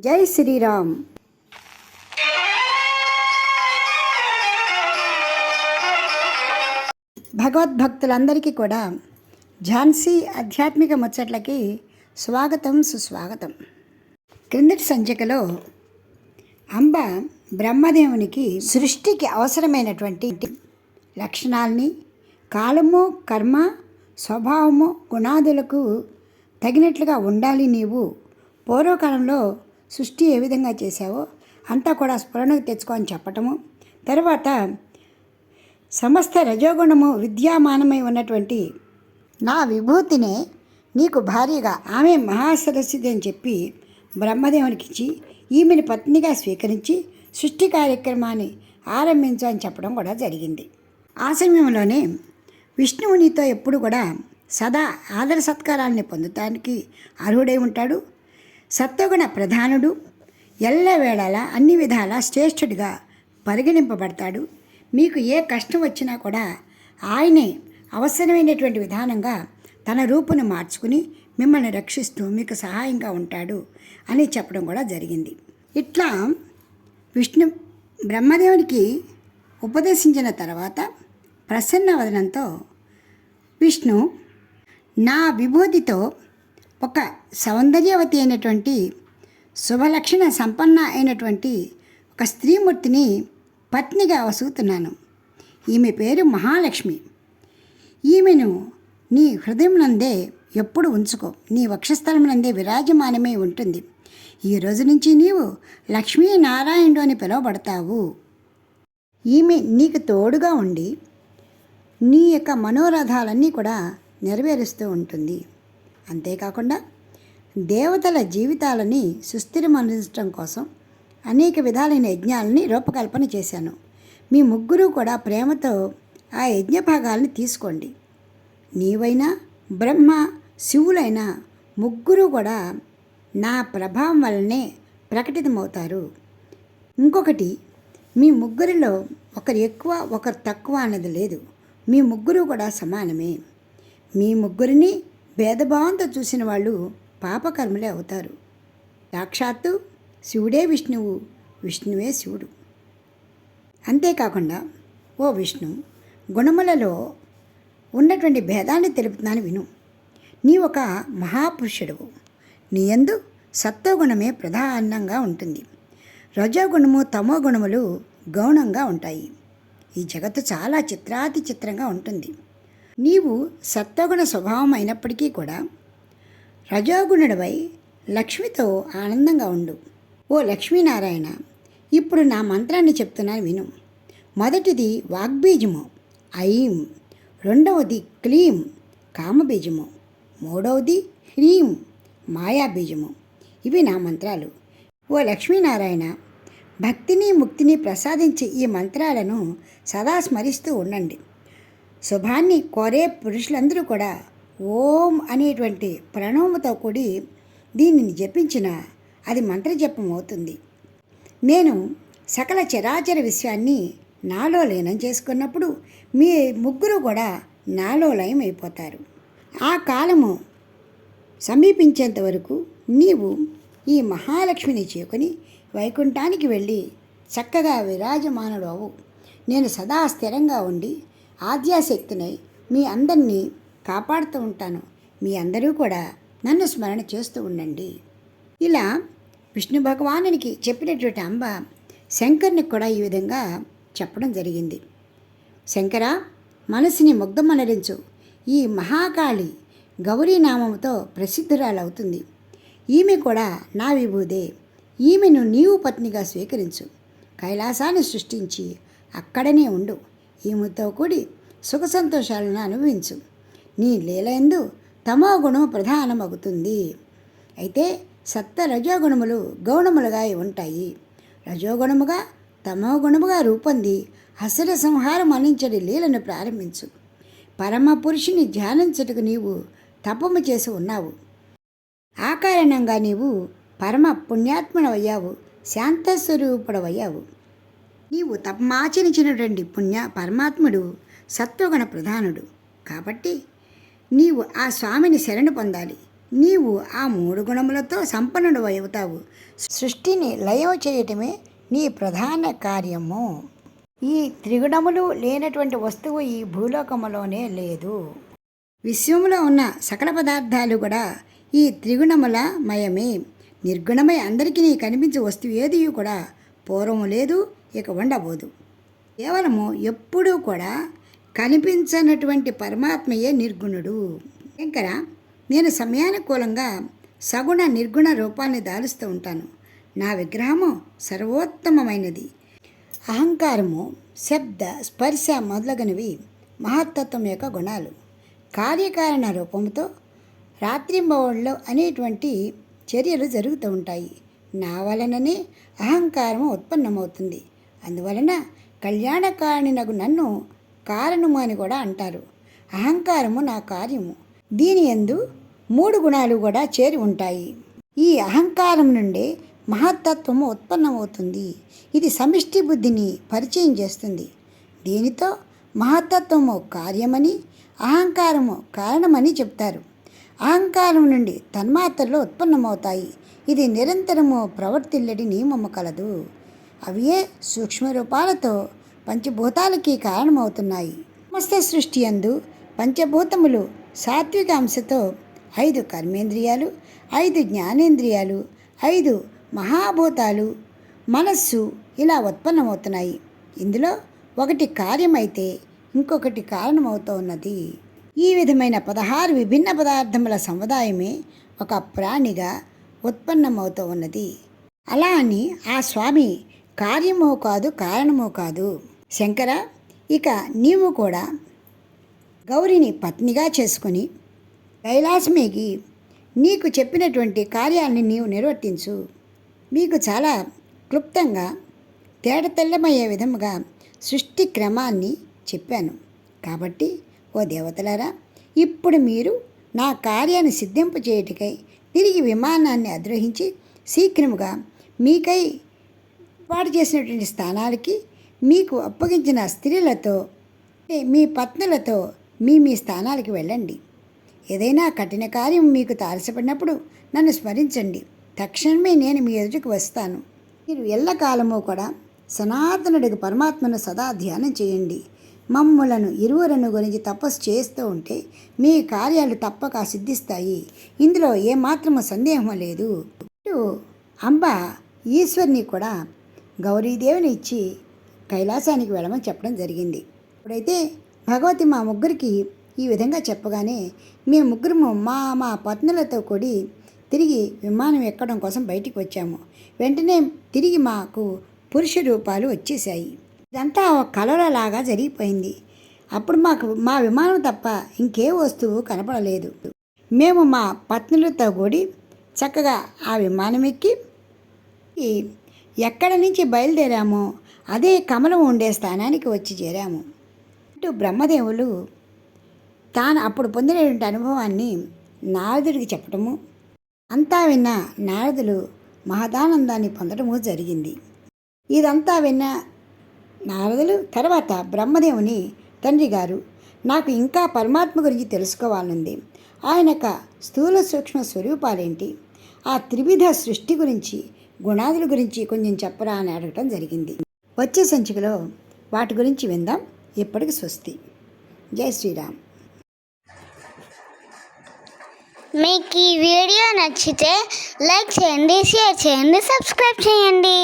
జై శ్రీరామ్. భగవద్భక్తులందరికీ కూడా ఝాన్సీ ఆధ్యాత్మిక ముచ్చట్లకి స్వాగతం సుస్వాగతం. క్రిందటి సంచికలో అంబ బ్రహ్మదేవునికి సృష్టికి అవసరమైనటువంటి లక్షణాల్ని కాలము కర్మ స్వభావము గుణాదులకు తగినట్లుగా ఉండాలి నీవు. పూర్వకాలంలో సృష్టి ఏ విధంగా చేశావో అంతా కూడా స్ఫురణకు తెచ్చుకో అని చెప్పటము. తర్వాత సమస్త రజోగుణము విద్యామానమై ఉన్నటువంటి నా విభూతినే నీకు భార్యగా ఆమె మహాసరస్వతి అని చెప్పి బ్రహ్మదేవునికి ఇచ్చి ఈమెను పత్నిగా స్వీకరించి సృష్టి కార్యక్రమాన్ని ఆరంభించు అని చెప్పడం కూడా జరిగింది. ఆ సమయంలోనే విష్ణువు నీతో ఎప్పుడు కూడా సదా ఆదర సత్కారాలని పొందటానికి అర్హుడై ఉంటాడు. సత్వగుణ ప్రధానుడు ఎల్లవేళలా అన్ని విధాలా శ్రేష్ఠుడిగా పరిగణింపబడతాడు. మీకు ఏ కష్టం వచ్చినా కూడా ఆయనే అవసరమైనటువంటి విధానంగా తన రూపును మార్చుకుని మిమ్మల్ని రక్షిస్తూ మీకు సహాయంగా ఉంటాడు అని చెప్పడం కూడా జరిగింది. ఇట్లా విష్ణు బ్రహ్మదేవునికి ఉపదేశించిన తర్వాత ప్రసన్న వదనంతో విష్ణు నా విభూతితో ఒక సౌందర్యవతి అయినటువంటి శుభలక్షణ సంపన్న అయినటువంటి ఒక స్త్రీమూర్తిని పత్నిగా వసుగుతున్నాను. ఈమె పేరు మహాలక్ష్మి. ఈమెను నీ హృదయం నందే ఎప్పుడు ఉంచుకో. నీ వక్షస్థలమునందే విరాజమానమై ఉంటుంది. ఈ రోజు నుంచి నీవు లక్ష్మీనారాయణుడు అని పిలువబడతావు. ఈమె నీకు తోడుగా ఉండి నీ యొక్క మనోరథాలన్నీ కూడా నెరవేరుస్తూ ఉంటుంది. అంతేకాకుండా దేవతల జీవితాలని సుస్థిరమనచడం కోసం అనేక విధాలైన యజ్ఞాలని రూపకల్పన చేశాను. మీ ముగ్గురు కూడా ప్రేమతో ఆ యజ్ఞ భాగాల్ని తీసుకోండి. నీవైనా బ్రహ్మ శివులైనా ముగ్గురు కూడా నా ప్రభావం వల్లనే ప్రకటితమవుతారు. ఇంకొకటి మీ ముగ్గురిలో ఒకరు ఎక్కువ ఒకరు తక్కువ అన్నది లేదు. మీ ముగ్గురు కూడా సమానమే. మీ ముగ్గురిని భేదభావంతో చూసిన వాళ్ళు పాపకర్మలే అవుతారు. సాక్షాత్తు శివుడే విష్ణువు విష్ణువే శివుడు. అంతేకాకుండా ఓ విష్ణు గుణములలో ఉన్నటువంటి భేదాన్ని తెలుపుతున్నాను విను. నీ ఒక మహాపురుషుడువు. నీ యందు సత్వగుణమే ప్రధానంగా ఉంటుంది. రజోగుణము తమో గుణములు గౌణంగా ఉంటాయి. ఈ జగత్తు చాలా చిత్రాతి చిత్రంగా ఉంటుంది. నీవు సత్వగుణ స్వభావం అయినప్పటికీ కూడా రజోగుణుడివై లక్ష్మితో ఆనందంగా ఉండు. ఓ లక్ష్మీనారాయణ ఇప్పుడు నా మంత్రాన్ని చెప్తున్నాను విను. మొదటిది వాగ్బీజము ఐం. రెండవది క్లీం కామబీజము. మూడవది హ్రీం మాయాబీజము. ఇవి నా మంత్రాలు. ఓ లక్ష్మీనారాయణ భక్తిని ముక్తిని ప్రసాదించే ఈ మంత్రాలను సదా స్మరిస్తూ ఉండండి. శుభాన్ని కోరే పురుషులందరూ కూడా ఓం అనేటువంటి ప్రణవముతో కూడి దీనిని జపించిన అది మంత్రజపం అవుతుంది నేను సకల చరాచర విషయాన్ని నాలో లీనం చేసుకున్నప్పుడు మీ ముగ్గురు కూడా నాలో లయం అయిపోతారు ఆ కాలము సమీపించేంత వరకు నీవు ఈ మహాలక్ష్మిని చేకొని వైకుంఠానికి వెళ్ళి చక్కగా విరాజమానుడు అవు నేను సదా స్థిరంగా ఉండి ఆద్యాశక్తినై మీ అందరినీ కాపాడుతూ ఉంటాను. మీ అందరూ కూడా నన్ను స్మరణ చేస్తూ ఉండండి. ఇలా విష్ణు భగవానునికి చెప్పినటువంటి అంబ శంకర్ని కూడా ఈ విధంగా చెప్పడం జరిగింది. శంకర మనసుని ముగ్ధమనరించు. ఈ మహాకాళి గౌరీనామంతో ప్రసిద్ధురాలవుతుంది. ఈమె కూడా నా విభూదే. ఈమెను నీవు పత్నిగా స్వీకరించు. కైలాసాన్ని సృష్టించి అక్కడనే ఉండు. ఈమెతో కూడి సుఖ సంతోషాలను అనుభవించు. నీ లీలయందు తమో గుణం ప్రధానమవుతుంది అయితే సప్త రజోగుణములు గౌణములుగా ఉంటాయి. రజోగుణముగా తమో గుణముగా రూపొంది హసర సంహారం అందించడి లీలను ప్రారంభించు. పరమ పురుషుని ధ్యానించుటకు నీవు తపము చేసి ఉన్నావు. ఆ కారణంగా నీవు పరమ పుణ్యాత్ముడవయ్యావు. శాంతస్వరూపుడవయ్యావు. నీవు తపమాచరించినటువంటి పుణ్య పరమాత్ముడు సత్వగుణ ప్రధానుడు. కాబట్టి నీవు ఆ స్వామిని శరణు పొందాలి. నీవు ఆ మూడు గుణములతో సంపన్నుడు అవుతావు. సృష్టిని లయం చేయటమే నీ ప్రధాన కార్యము. ఈ త్రిగుణములు లేనటువంటి వస్తువు ఈ భూలోకములోనే లేదు. విశ్వములో ఉన్న సకల పదార్థాలు కూడా ఈ త్రిగుణముల మయమే. నిర్గుణమై అందరికీ నీ కనిపించే వస్తువు ఏది కూడా పూర్వము లేదు ఇక ఉండబోదు. కేవలము ఎప్పుడూ కూడా కనిపించనటువంటి పరమాత్మయే నిర్గుణుడు. శంకర నేను సమయానుకూలంగా సగుణ నిర్గుణ రూపాన్ని దాలుస్తూ ఉంటాను. నా విగ్రహము సర్వోత్తమమైనది. అహంకారము శబ్ద స్పర్శ మొదలగునవి మహత్తత్వం యొక్క గుణాలు. కార్యకారణ రూపంతో రాత్రింబవళ్ళు అనేటువంటి చర్యలు జరుగుతూ ఉంటాయి. నా వలననే అహంకారము ఉత్పన్నమవుతుంది. అందువలన కళ్యాణకారిణినగు నన్ను కారణము అని కూడా అంటారు. అహంకారము నా కార్యము. దీని ఎందు మూడు గుణాలు కూడా చేరి ఉంటాయి. ఈ అహంకారం నుండే మహత్తత్వము ఉత్పన్నమవుతుంది. ఇది సమిష్టి బుద్ధిని పరిచయం చేస్తుంది. దీనితో మహత్తత్వము కార్యమని అహంకారము కారణమని చెప్తారు. అహంకారం నుండి తన్మాత్రలు ఉత్పన్నమవుతాయి. ఇది నిరంతరము ప్రవర్తిల్లడి నియమము కలదు. అవియే సూక్ష్మ రూపాలతో పంచభూతాలకి కారణమవుతున్నాయి. సమస్త సృష్టి అందు పంచభూతములు సాత్విక అంశతో ఐదు కర్మేంద్రియాలు ఐదు జ్ఞానేంద్రియాలు ఐదు మహాభూతాలు మనస్సు ఇలా ఉత్పన్నమవుతున్నాయి. ఇందులో ఒకటి కార్యమైతే ఇంకొకటి కారణమవుతూ ఉన్నది ఈ విధమైన పదహారు విభిన్న పదార్థముల సముదాయమే ఒక ప్రాణిగా ఉత్పన్నమవుతూ ఉన్నది అలా అని ఆ స్వామి కార్యమో కాదు కారణమో కాదు. శంకర ఇక నీవు కూడా గౌరిని పత్నిగా చేసుకొని కైలాసమేగి నీకు చెప్పినటువంటి కార్యాన్ని నీవు నిర్వర్తించు. మీకు చాలా క్లుప్తంగా తేడతెల్లమయ్యే విధముగా సృష్టి క్రమాన్ని చెప్పాను. కాబట్టి ఓ దేవతలారా ఇప్పుడు మీరు నా కార్యాన్ని సిద్ధింపు చేయుటకై తిరిగి విమానాన్ని అధిరోహించి శీఘ్రముగా మీకై ఏర్పాటు చేసినటువంటి స్థానాలకి మీకు అప్పగించిన స్త్రీలతో మీ పత్నులతో మీ మీ స్థానాలకి వెళ్ళండి. ఏదైనా కఠిన కార్యం మీకు తారసపడినప్పుడు నన్ను స్మరించండి. తక్షణమే నేను మీ ఎదుటికి వస్తాను. మీరు ఎల్లకాలము కూడా సనాతనుడికి పరమాత్మను సదా ధ్యానం చేయండి. మమ్ములను ఇరువురను గురించి తపస్సు చేస్తూ ఉంటే మీ కార్యాలు తప్పక సిద్ధిస్తాయి. ఇందులో ఏమాత్రము సందేహం లేదు. అంబ ఈశ్వరిని కూడా గౌరీదేవిని ఇచ్చి కైలాసానికి వెళ్ళమని చెప్పడం జరిగింది. ఇప్పుడైతే భగవతి మా ముగ్గురికి ఈ విధంగా చెప్పగానే మేము ముగ్గురము మా మా పత్నులతో కూడి తిరిగి విమానం ఎక్కడం కోసం బయటికి వచ్చాము. వెంటనే తిరిగి మాకు పురుష రూపాలు వచ్చేసాయి ఇదంతా ఒక కలరలాగా జరిగిపోయింది. అప్పుడు మాకు మా విమానం తప్ప ఇంకే వస్తువు కనపడలేదు. మేము మా పత్నులతో కూడి చక్కగా ఆ విమానం ఎక్కి ఎక్కడ నుంచి బయలుదేరామో అదే కమలం ఉండే స్థానానికి వచ్చి చేరాము. ఇటు బ్రహ్మదేవులు తాను అప్పుడు పొందినటువంటి అనుభవాన్ని నారదుడికి చెప్పటము అంతా విన్న నారదులు మహదానందాన్ని పొందడము జరిగింది. ఇదంతా విన్న నారదులు తర్వాత బ్రహ్మదేవుని తండ్రి గారు నాకు ఇంకా పరమాత్మ గురించి తెలుసుకోవాలనుంది ఆయన యొక్క స్థూల సూక్ష్మ స్వరూపాలేంటి? ఆ త్రివిధ సృష్టి గురించి గుణాదుల గురించి కొంచెం చెప్పరా అని అడగటం జరిగింది. వచ్చే సంచికలో వాటి గురించి విందాం. ఇప్పటికి స్వస్తి. జై శ్రీరామ్. మీకు ఈ వీడియో నచ్చితే లైక్ చేయండి షేర్ చేయండి సబ్స్క్రైబ్ చేయండి.